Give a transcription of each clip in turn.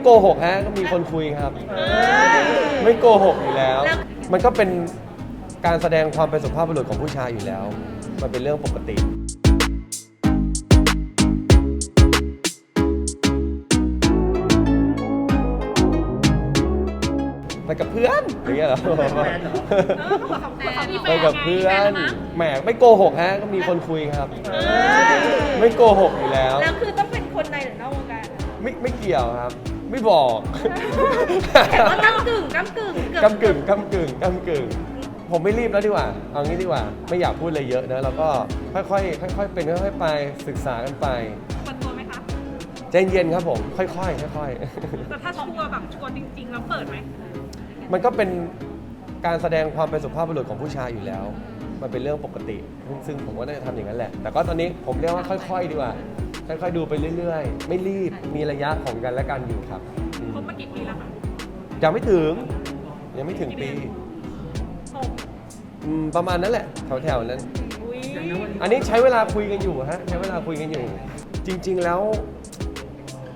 ไม่โกหกฮะก็มีคนคุยครับ ไม่โกหกอยู่แล้ว มันก็เป็นการแสดงความเป็นสุภาพบุรุษของผู้ชายอยู่แล้ว มันเป็นเรื่องปกติ ไปกับเพื่อนอย่างเงี้ยเหรอไปกับเพื่อนแหมไม่โกหกฮะก็มีคนคุยครับ ไม่โกหกอยู่แล้ว แล้วคือต้องเป็นคนในหรือนอกวงการ ไม่ไม่เกี่ยวครับ ไม่บอกแต่ว่าก้ำกึ่งก้ำกึ่งเอบกำกึ่งกำกึ่งกำกึ่ง ผมไม่รีบแล้วดีกว่า เอางี้ดีกว่า ไม่อยากพูดอะไรเยอะนะแล้วก็ค่อยๆค่อยๆเป็นค่อยๆไปศึกษากันไปเปิดตัวไหมคะ ใจเย็นครับผม ค่อยๆค่อยแต่ถ้าชัวร์แบบชัวร์จริง ๆ แล้วเปิดไหม ๆ มันก็เป็น การแสดงความเป็นสุภาพบุรุษของผู้ชายอยู่แล้ว มันเป็นเรื่องปกติ ซึ่งซึ่งผมก็น่าจะทำอย่างนั้นแหละ แต่ก็ตอนนี้ผมเรียกว่าค่อย ๆ ดีกว่า ค่อยๆดูไปเรื่อย ๆ ไม่รีบมีระยะของกันและกันอยู่ครับอืมคบมากี่ปีแล้วคะยังไม่ถึง ยังไม่ถึงปีหกอืมประมาณนั้นแหละแถวๆนั้น อุ้ยอันนี้ใช้เวลาคุยกันอยู่ฮะใช้เวลาคุยกันอยู่ จริง ๆแล้ว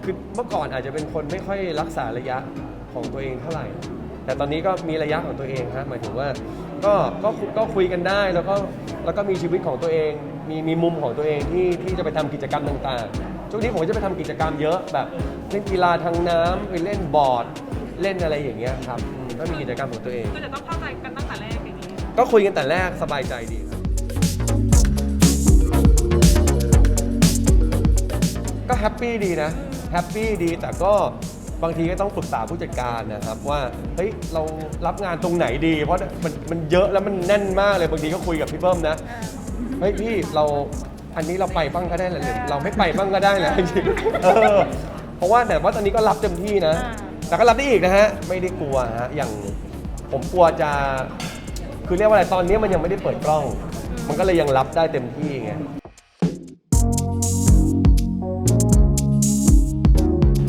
คือเมื่อก่อนอาจจะเป็นคนไม่ค่อยรักษาระยะของตัวเองเท่าไหร่ แต่ตอนนี้ก็มีระยะของตัวเองฮะหมายถึงว่าก็ก็ก็คุยกันได้แล้วก็แล้วก็มีชีวิตของตัวเอง มีมีมุมของตัวเองที่ที่จะไปทำกิจกรรมต่างๆช่วงนี้ผมจะไปทำกิจกรรมเยอะแบบเล่นกีฬาทางน้ำไปเล่นบอร์ดเล่นอะไรอย่างเงี้ยครับอืมก็มีกิจกรรมของตัวเอง ก็จะต้องเข้าใจกันตั้งแต่แรกอย่างนี้ ก็คุยกันแต่แรกสบายใจดีครับ ก็แฮปปี้ดีนะแฮปปี้ดีแต่ก็ บางทีก็ต้องปรึกษาผู้จัดการนะครับว่าเฮ้ยเรารับงานตรงไหนดี เพราะมันมันเยอะแล้วมันแน่นมากเลยบางทีก็คุยกับพี่เบิ้มนะเฮ้ยพี่เราอันนี้เราไปบ้างก็ได้แหละหรือเราไม่ไปบ้างก็ได้แหละจริงๆเออเพราะว่าแต่ว่าตอนนี้ก็รับเต็มที่นะ แต่ก็รับได้อีกนะฮะไม่ได้กลัวฮะอย่างผมกลัวจะคือเรียกว่าอะไรตอนนี้มันยังไม่ได้เปิดกล้อง มันก็เลยยังรับได้เต็มที่ไง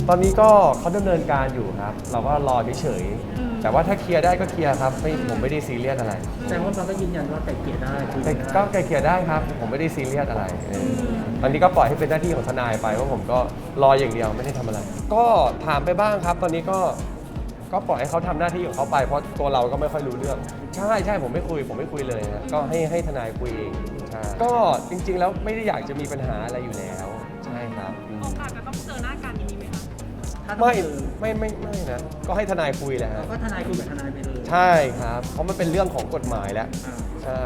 ตอนนี้ก็เขาดำเนินการอยู่ครับ เราก็รอเฉยๆแต่ว่าถ้าเคลียร์ได้ก็เคลียร์ครับไม่ผมไม่ได้ซีเรียสอะไรแสดงว่าเราก็ยืนยันว่าไก่เกลี่ยได้คุยแต่กันได้ก็ไกลเกลียร์ได้ครับ ผมไม่ได้ซีเรียสอะไรเออตอนนี้ก็ปล่อยให้เป็นหน้าที่ของทนายไปว่าผมก็รออย่างเดียวไม่ได้ทำอะไร ก็ถามไปบ้างครับ ตอนนี้ก็ก็ปล่อยให้เขาทำหน้าที่ของเขาไปเพราะตัวเราก็ไม่ค่อยรู้เรื่อง ใช่ใช่ผมไม่คุย ผมไม่คุยเลยนะก็ให้ให้ทนายคุยเองใช่ก็จริงๆแล้วไม่ได้อยากจะมีปัญหาอะไรอยู่แล้ว ใช่ครับอืมโอกาสจะต้องเจอหน้ากัน ถ้าต้องไม่เจอไม่ไม่ไม่นะ ก็ให้ทนายคุยแหละฮะก็ทนายคุยกับทนายไปเลยใช่ครับ เพราะมันเป็นเรื่องของกฎหมายแล้ว อ่าใช่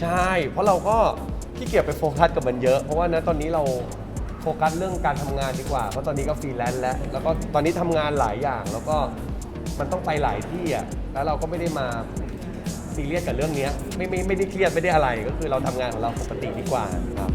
ใช่ เพราะเราก็ขี้เกียจไปโฟกัสกับมันเยอะ เพราะว่านะตอนนี้เราโฟกัสเรื่องการทำงานดีกว่า เพราะตอนนี้ก็ฟรีแลนซ์แล้ว แล้วก็ตอนนี้ทำงานหลายอย่าง แล้วก็มันต้องไปหลายที่อะ แล้วเราก็ไม่ได้มาซีเรียสกับเรื่องเนี้ยไม่ไม่ไม่ได้เครียดไม่ได้อะไร ก็คือเราทำงานของเราปกติดีกว่าครับ